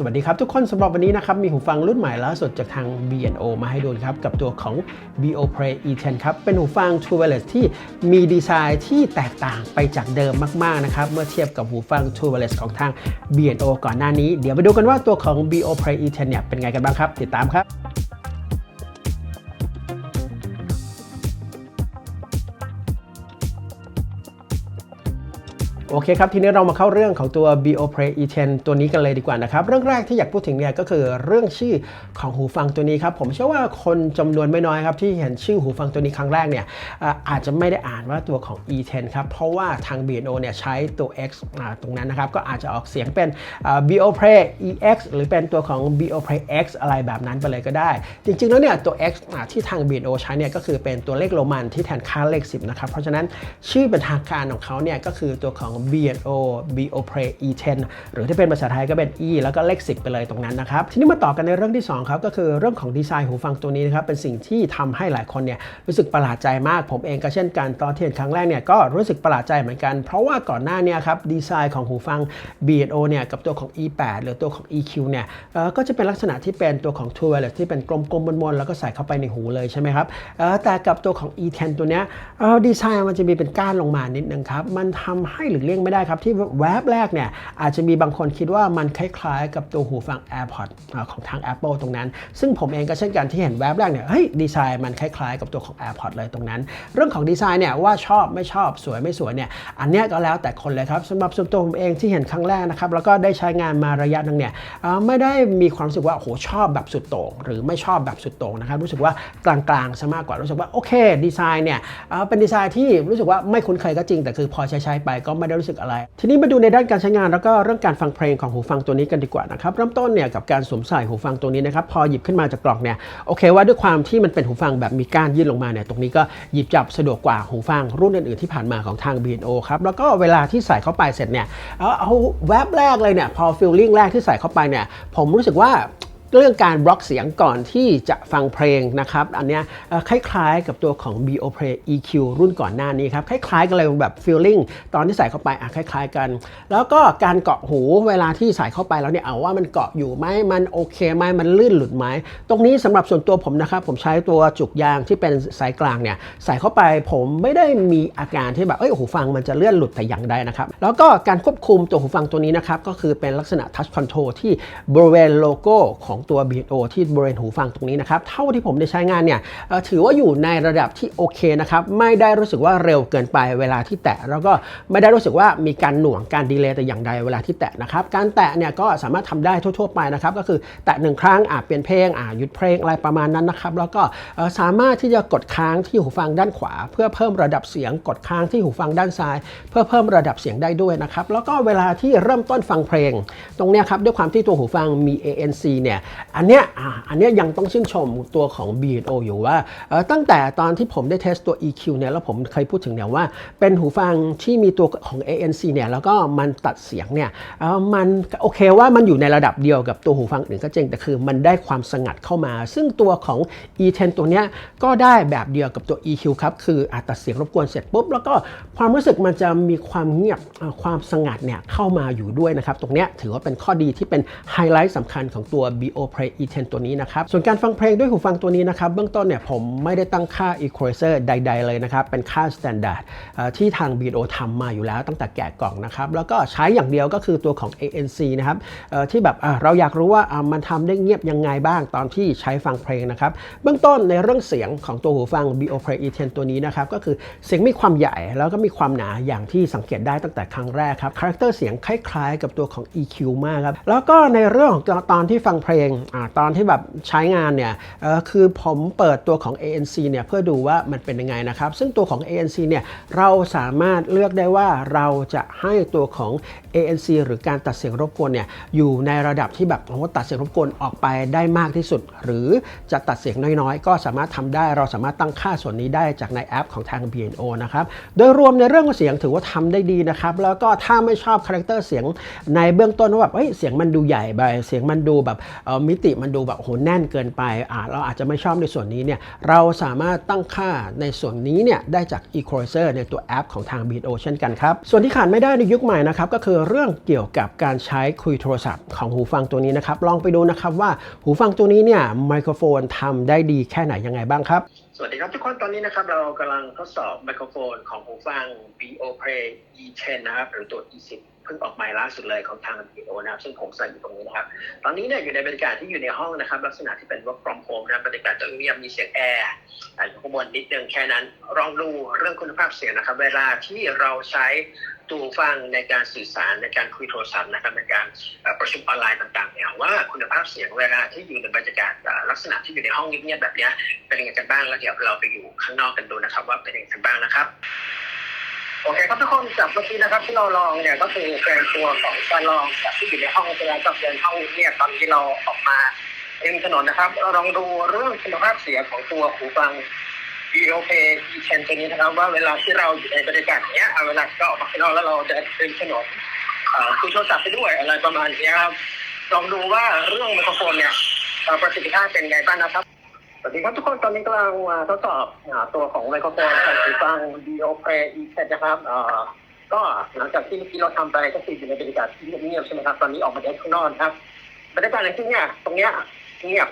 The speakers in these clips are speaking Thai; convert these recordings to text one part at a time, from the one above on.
สวัสดีครับทุกคนสำหรับวันนี้นะครับ มีหูฟังรุ่นใหม่ล่าสุดจากทาง B&O มาให้ดูครับ กับตัวของ BO Play E10 ครับ เป็นหูฟัง True Wireless ที่มีดีไซน์ที่แตกต่างไปจากเดิมมาก ๆ นะครับ เมื่อเทียบกับหูฟัง True Wireless ของทาง B&O ก่อนหน้านี้ เดี๋ยวไปดูกันว่าตัวของ BO Play E10 เนี่ยเป็นไงกันบ้างครับ ติดตามครับ โอเคครับ ทีนี้เรามาเข้าเรื่องของตัว BO Play E10 ตัวนี้กันเลยดีกว่านะครับ เรื่องแรกที่อยากพูดถึงเนี่ยก็คือเรื่องชื่อของหูฟังตัวนี้ครับ ผมเชื่อว่าคนจำนวนไม่น้อยครับ ที่เห็นชื่อหูฟังตัวนี้ครั้งแรกเนี่ยอาจจะไม่ได้อ่านว่าตัวของ E10 ครับ เพราะว่าทาง B&O เนี่ยใช้ตัว X ตรงนั้นนะครับ ก็อาจจะออกเสียงเป็นอ่า BO Play EX หรือเป็นตัวของ BO Play X อะไรแบบนั้นไปเลยก็ได้ จริงๆแล้วเนี่ยตัว X ที่ทาง B&O ใช้เนี่ยก็คือเป็นตัวเลขโรมันที่แทนค่าเลข 10นะครับเพราะฉะนั้นชื่อเป็นทางการของเขาเนี่ยก็คือตัวของ B&O BO Play E10 หรือที่เป็นภาษาไทยก็เป็น E แล้วก็เลข 10 ไปเลยตรงนั้นนะครับ ทีนี้มาต่อกันในเรื่องที่ 2 ครับก็คือเรื่องของดีไซน์หูฟังตัวนี้นะครับ เป็นสิ่งที่ทำให้หลายคนเนี่ยรู้สึกประหลาดใจมากผมเองก็เช่นกันตอนที่เห็นครั้งแรกเนี่ยก็รู้สึกประหลาดใจเหมือนกัน เพราะว่าก่อนหน้าเนี้ครับดีไซน์ของหูฟัง B&O เนี่ยกับตัวของ E8 หรือตัวของ EQ เนี่ยก็จะเป็นลักษณะที่เป็นตัวของ True Wireless ที่เป็นกลมๆมนๆแล้วก็ใส่เข้าไปในหูเลยใช่ไหมครับแต่กับตัวของ E10 ตัวเนี้ยดีไซน์มันจะมีเป็นก้านลงมานิดนึงครับมันทำให้หลีกเลี่ยงไม่ได้ครับที่แวบแรกเนี่ยอาจจะมีบางคนคิดว่ามันคล้ายๆ กับตัวหูฟัง AirPods ของทาง Apple ตรงนั้น ซึ่งผมเองก็เช่นกันที่เห็นแวบแรกเนี่ยเฮ้ยดีไซน์มันคล้ายๆ กับตัวของ AirPods เลยตรงนั้น เรื่องของดีไซน์เนี่ยว่าชอบไม่ชอบสวยไม่สวยเนี่ยอันเนี้ยก็แล้วแต่คนเลยครับสำหรับส่วนตัวผมเองที่เห็นครั้งแรกนะครับแล้วก็ได้ใช้งานมาระยะหนึงเนี่ยไม่ได้มีความรู้สึกว่าโอ้โหชอบแบบสุดโต่งหรือไม่ชอบแบบสุดโต่งนะครับรู้สึกว่ากลางๆซะมากกว่ารู้สึกว่าโอเคดีไซน์เนี่ยเป็นดีไซน์ที่รู้สึกว่าไม่คุ้นเคยก็จริงแต่คือพอใช้ๆไปก็ไม่ได้รู้สึกอะไร ทีนี้มาดูในด้านการใช้งานแล้วก็เรื่องการฟังเพลงของหูฟังตัวนี้กันดีกว่านะครับเริ่มต้นเนี่ยกับการสวมใส่หูฟังตัวนี้นะครับพอหยิบขึ้นมาจากกล่องเนี่ยโอเคว่าด้วยความที่มันเป็นหูฟังแบบมีก้านยื่นลงมาเนี่ยตรงนี้ก็หยิบจับสะดวกกว่าหูฟังรุ่นอื่นๆที่ผ่านมาของทาง B&O ครับแล้วก็เวลาที่ใส่เข้าไปเสร็จเนี่ยเอาเอาแวบแรกเลยเนี่ยพอฟิลลิ่งแรกที่ใส่เข้าไปเนี่ยผมรู้สึกว่า เรื่องการบล็อกเสียงก่อนที่จะฟังเพลงนะครับ อันเนี้ยคล้ายๆกับตัวของ BO Play EQ รุ่นก่อนหน้านี้ครับ คล้ายๆกันเลยแบบ feeling ตอนที่ใส่เข้าไปอะคล้าย ๆ กัน แล้วก็การเกาะหูเวลาที่ใส่เข้าไปแล้วเนี่ยเอาว่ามันเกาะอยู่ไหมมันโอเคไหมมันลื่นหลุดไหมตรงนี้สำหรับส่วนตัวผมนะครับ ผมใช้ตัวจุกยางที่เป็นสายกลางเนี่ยใส่เข้าไปผมไม่ได้มีอาการที่แบบเอ้ยหูฟังมันจะเลื่อนหลุดแต่อย่างใดนะครับแล้วก็การควบคุมตัวหูฟังตัวนี้นะครับก็คือเป็นลักษณะ touch control ที่บริเวณโลโก้ของตัว B&O ที่บริเวณหูฟังตรงนี้นะครับ เท่าที่ผมได้ใช้งานเนี่ยถือว่าอยู่ในระดับที่โอเคนะครับ ไม่ได้รู้สึกว่าเร็วเกินไปเวลาที่แตะ แล้วก็ไม่ได้รู้สึกว่ามีการหน่วงการดีเลย์แต่อย่างใดเวลาที่แตะนะครับ การแตะเนี่ยก็สามารถทำได้ทั่ว ๆ ไปนะครับ ก็คือแตะหนึ่งครั้งอะเปลี่ยนเพลงอะหยุดเพลงอะไรประมาณนั้นนะครับ แล้วก็สามารถที่จะกดค้างที่หูฟังด้านขวา เพื่อเพิ่มระดับเสียงกดค้างที่หูฟังด้านซ้าย เพื่อเพิ่มระดับเสียงได้ด้วยนะครับ แล้วก็เวลาที่เริ่มต้นฟังเพลง ตรงนี้ครับด้วยความที่ตัวหูฟังมี ANC เนี่ยอันเนี้ยอะอันเนี้ยยังต้องชื่นชมตัวของ B&O อยู่ว่า ตั้งแต่ตอนที่ผมได้เทสตัว EQ เนี่ยแล้วผมเคยพูดถึงเนี่ยว่า เป็นหูฟังที่มีตัวของ ANC เนี่ยแล้วก็มันตัดเสียงเนี่ยมันโอเคว่ามันอยู่ในระดับเดียวกับตัวหูฟังอื่นก็จริงแต่คือมันได้ความสงัดเข้ามา ซึ่งตัวของ E10 ตัวเนี้ยก็ได้แบบเดียวกับตัว EQ ครับคืออตัดเสียงรบกวนเสร็จปุ๊บแล้วก็ความรู้สึกมันจะมีความเงียบความสงัดเนี่ยเข้ามาอยู่ด้วยนะครับตรงเนี้ยถือว่าเป็นข้อดีที่เป็นไฮไลท์สำคัญของตัว BO Play E10 ตัวนี้นะครับ ส่วนการฟังเพลงด้วยหูฟังตัวนี้นะครับ เบื้องต้นเนี่ยผมไม่ได้ตั้งค่า equalizer ใด ๆ เลยนะครับ เป็นค่า standard ที่ทาง B&O ทำมาอยู่แล้วตั้งแต่แกะกล่องนะครับ แล้วก็ใช้อย่างเดียวก็คือตัวของ ANC นะครับที่แบบเราอยากรู้ว่ามันทำได้เงียบยังไงบ้างตอนที่ใช้ฟังเพลงนะครับ เบื้องต้นในเรื่องเสียงของตัวหูฟัง BO Play E10 ตัวนี้นะครับก็คือเสียงมีความใหญ่แล้วก็มีความหนาอย่างที่สังเกตได้ตั้งแต่ครั้งแรกครับคาแรคเตอร์เสียงคล้ายๆ กับตัวของ EQ มากครับแล้วก็ในเรื่องของตอนที่ฟังเพลงอะตอนที่แบบใช้งานเนี่ยคือผมเปิดตัวของ ANC เนี่ยเพื่อดูว่ามันเป็นยังไงนะครับ ซึ่งตัวของ ANC เนี่ยเราสามารถเลือกได้ว่าเราจะให้ตัวของ ANC หรือการตัดเสียงรบกวนเนี่ยอยู่ในระดับที่แบบโอ้ตัดเสียงรบกวนออกไปได้มากที่สุด หรือจะตัดเสียงน้อยๆ ก็สามารถทำได้เราสามารถตั้งค่าส่วนนี้ได้จากในแอปของทาง BNO นะครับโดยรวมในเรื่องของเสียงถือว่าทำได้ดีนะครับแล้วก็ถ้าไม่ชอบคาแรคเตอร์เสียงในเบื้องต้นว่าแบบเฮ้ยเสียงมันดูใหญ่ไปเสียงมันดูแบบมิติมันดูแบบโหแน่นเกินไปอ่าเราอาจจะไม่ชอบในส่วนนี้เนี่ยเราสามารถตั้งค่าในส่วนนี้เนี่ยได้จาก Equalizer ในตัวแอปของทาง b e a t o เช่นกันครับ ส่วนที่ขาดไม่ได้ในยุคใหม่นะครับก็คือเรื่องเกี่ยวกับการใช้คุยโทรศัพท์ของหูฟังตัวนี้นะครับลองไปดูนะครับว่าหูฟังตัวนี้เนี่ยไมโครโฟนทำได้ดีแค่ไหนยังไงบ้างครับ สวัสดีครับทุกคนตอนนี้นะครับเรากำลังทดสอบไมโครโฟนของหูฟัง BO Play E10 นะครับหรือตัว E10 พิ่งออกใหม่ล่าสุดเลยของทาง BO นะครับซึ่งผมใส่อยู่ตรงนี้นะครับ ตอนนี้เนี่ยอยู่ในบรรยากาศที่อยู่ในห้องนะครับ ลักษณะที่เป็น work from home นะครับบรรยากาศจะเงียบมีเสียงแอร์อยู่ข้างบนนิดนึงแค่นั้นลองดูเรื่องคุณภาพเสียงนะครับ เวลาที่เราใช้ตูฟังในการสื่อสารในการคุยโทรศัพท์นะครับในการประชุมออนไลน์ต่างๆเนี่ยว่าคุณภาพเสียงเวลาที่อยู่ในบรรยากาศลักษณะที่อยู่ในห้องเงียบๆแบบนี้เป็นยังไงกันบ้างแล้วเดี๋ยวเราไปอยู่ข้างนอกกันดูนะครับ ว่าเป็นยังไงกันบ้างนะครับ โอเคครับทุกคนจากเมื่อกี้นะครับที่เราลองเนี่ยก็คือเป็นตัวของการลองจากที่อยู่ในห้องเวลากับเดินห้องเนี่ยตอนที่เราออกมาเริมถนนนะครับเราลองดูเรื่องคุณภาพเสียงของตัวหูฟัง v o p E10 ตัวนี้นะครับ ว่าเวลาที่เราอยู่ในบรรยากาศเนี้ยเอาเวลาที่เราออกมาข้างนอกแล้วเราเดินริมถนนเอ่อคุยโทรศัพท์ไปด้วยอะไรประมาณนี้ครับลองดูว่าเรื่องไมโครโฟนเนี่ยประสิทธิภาพเป็นไงบ้างนะครับ วัสดีครับทุกคนตอนนี้กำลังมาทดสอบตัวของไมโครโฟนของหูฟัง BO Play E7 นะครับเอ่อก็หลังจากที่เมื่อกี้เราทำไปก็คืออยู่ในบรรยากาศที่เงียบๆใช่ไหมครับตอนนี้ออกมาได้ข้างนอกนครับบรรยากาศในที่เนี้ยตรงเนี้ยเงียบ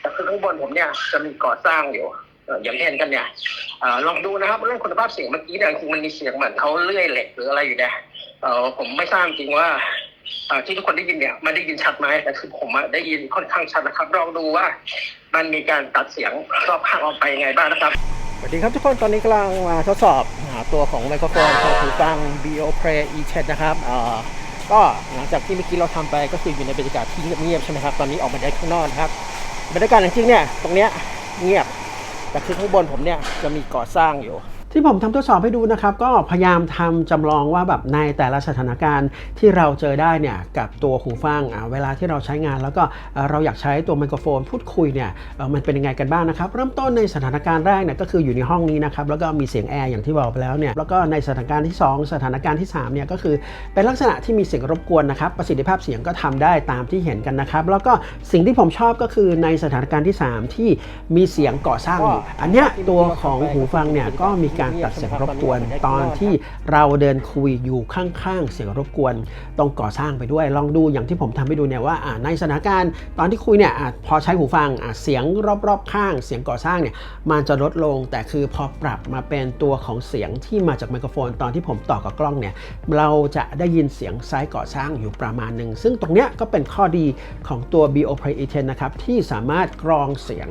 แต่คือข้างบนผมเนี่ยจะมีก่อสร้างอยู่อย่างที่เห็นกันเนี่ยอลองดูนะครับเรื่องคุณภาพเสียงเมื่อกี้เนี่ยคือมันมีเสียงเหมือนเขาเลื่อยเหล็กหรืออะไรอยู่เนี่ยเออผมไม่ทราบจริงว่า ที่ทุกคนได้ยินเนี่ยมันได้ยินชัดไหมแต่คือผมได้ยินค่อนข้างชัดนะครับลองดูว่า มันมีการตัดเสียงรอบข้างออกไปยังไงบ้างนะครับสวัสดีครับทุกคนตอนนี้กำลังมาทดสอบหาตัวของไมโครโฟนของหูฟัง BO Play E10 นะครับเอ่อก็หลังจากที่เมื่อกี้เราทำไปก็คืออยู่ในบรรยากาศที่เงียบๆใช่ไหมครับตอนนี้ออกมาได้ข้างนอกนะครับบรรยากาศจริงๆเนี่ยตรงเนี้ยเงียบแต่คือข้างบนผมเนี่ยจะมีก่อสร้างอยู่ ที่ผมทำทดสอบให้ดูนะครับ ก็พยายามทำจำลองว่าแบบในแต่ละสถานการณ์ที่เราเจอได้เนี่ยกับตัวหูฟังอ่าเวลาที่เราใช้งาน แล้วก็เราอยากใช้ตัวไมโครโฟนพูดคุยเนี่ยมันเป็นยังไงกันบ้างนะครับ เริ่มต้นในสถานการณ์แรกเนี่ยก็คืออยู่ในห้องนี้นะครับแล้วก็มีเสียงแอร์อย่างที่บอกไปแล้วเนี่ยแล้วก็ในสถานการณ์ที่ 2 สถานการณ์ที่3เนี่ยก็คือเป็นลักษณะที่มีเสียงรบกวนนะครับประสิทธิภาพเสียงก็ทำได้ตามที่เห็นกันนะครับ แล้วก็สิ่งที่ผมชอบก็คือในสถานการณ์ที่ 3 ที่มีเสียงก่อสร้าง อันเนี้ยตัวของหูฟังเนี่ยก็มีการตัดเสียงรบกวน ตอนที่เราเดินคุยอยู่ข้างๆ เสียงรบกวนตรงก่อสร้างไปด้วย ลองดูอย่างที่ผมทำให้ดูเนี่ยว่าในสถานการณ์ตอนที่คุยเนี่ยพอใช้หูฟังเสียงรอบๆข้าง เสียงก่อสร้างเนี่ยมันจะลดลง แต่คือพอปรับมาเป็นตัวของเสียงที่มาจากไมโครโฟน ตอนที่ผมต่อกับกล้องเนี่ยเราจะได้ยินเสียงซ้ายก่อสร้างอยู่ประมาณหนึ่งซึ่งตรงเนี้ยก็เป็นข้อดีของตัว BO Play E10 นะครับที่สามารถกรองเสียง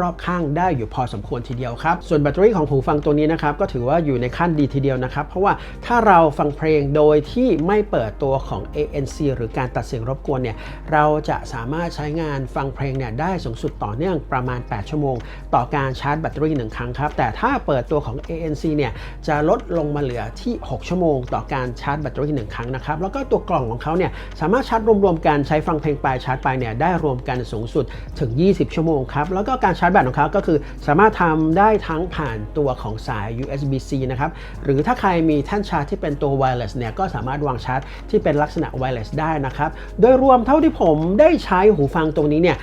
รอบๆข้างได้อยู่พอสมควรทีเดียวครับส่วนแบตเตอรี่ของหูฟังตัวนี้นะครับก็ถือว่าอยู่ในขั้นดีทีเดียวนะครับ เพราะว่าถ้าเราฟังเพลงโดยที่ไม่เปิดตัวของ ANC หรือการตัดเสียงรบกวนเนี่ยเราจะสามารถใช้งานฟังเพลงเนี่ยได้สูงสุดต่อเนื่องประมาณ 8 ชั่วโมง ต่อการชาร์จแบตเตอรี่หนึ่งครั้งครับ แต่ถ้าเปิดตัวของ ANC เนี่ยจะลดลงมาเหลือที่ 6 ชั่วโมง ต่อการชาร์จแบตเตอรี่หนึ่งครั้งนะครับแล้วก็ตัวกล่องของเขาเนี่ยสามารถชาร์จรวมๆกันใช้ฟังเพลงไปชาร์จไปเนี่ยได้รวมกันสูงสุดถึง 20 ชั่วโมงครับแล้วก็การชาร์จแบตของเขาก็คือสามารถทำได้ทั้งผ่านตัวของสาย USB-C นะครับ หรือถ้าใครมีแท่นชาร์จที่เป็นตัว wireless เนี่ย ก็สามารถวางชาร์จที่เป็นลักษณะ wireless ได้นะครับ โดยรวมเท่าที่ผมได้ใช้หูฟังตรงนี้เนี่ย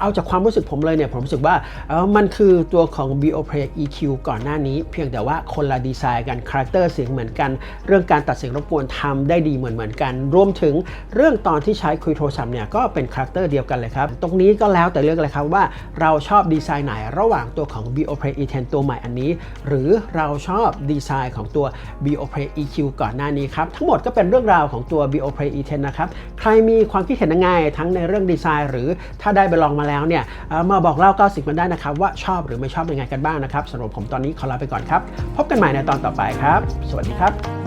เอาจากความรู้สึกผมเลยเนี่ย ผมรู้สึกว่ามันคือตัวของ BO Play EQ ก่อนหน้านี้ เพียงแต่ว่าคนละดีไซน์กันคาแรคเตอร์เสียงเหมือนกัน เรื่องการตัดเสียงรบกวนทำได้ดีเหมือนเหมือนกัน รวมถึงเรื่องตอนที่ใช้คุยโทรศัพท์เนี่ยก็เป็นคาแรคเตอร์เดียวกันเลยครับตรงนี้ก็แล้วแต่เลือกเลยครับว่าเราชอบดีไซน์ไหนระหว่างตัวของ BO Play E10 ตัวใหม่อันนี้ หรือเราชอบดีไซน์ของตัว BioPlay EQ ก่อนหน้านี้ครับ ทั้งหมดก็เป็นเรื่องราวของตัว BioPlay E10 นะครับ ใครมีความคิดเห็นยังไง ทั้งในเรื่องดีไซน์ หรือถ้าได้ไปลองมาแล้วเนี่ยมาบอกเล่าก็สิ่งมันได้นะครับ ว่าชอบหรือไม่ชอบยังไงกันบ้างนะครับสำหรับผมตอนนี้ขอลาไปก่อนครับ พบกันใหม่ในตอนต่อไปครับ สวัสดีครับ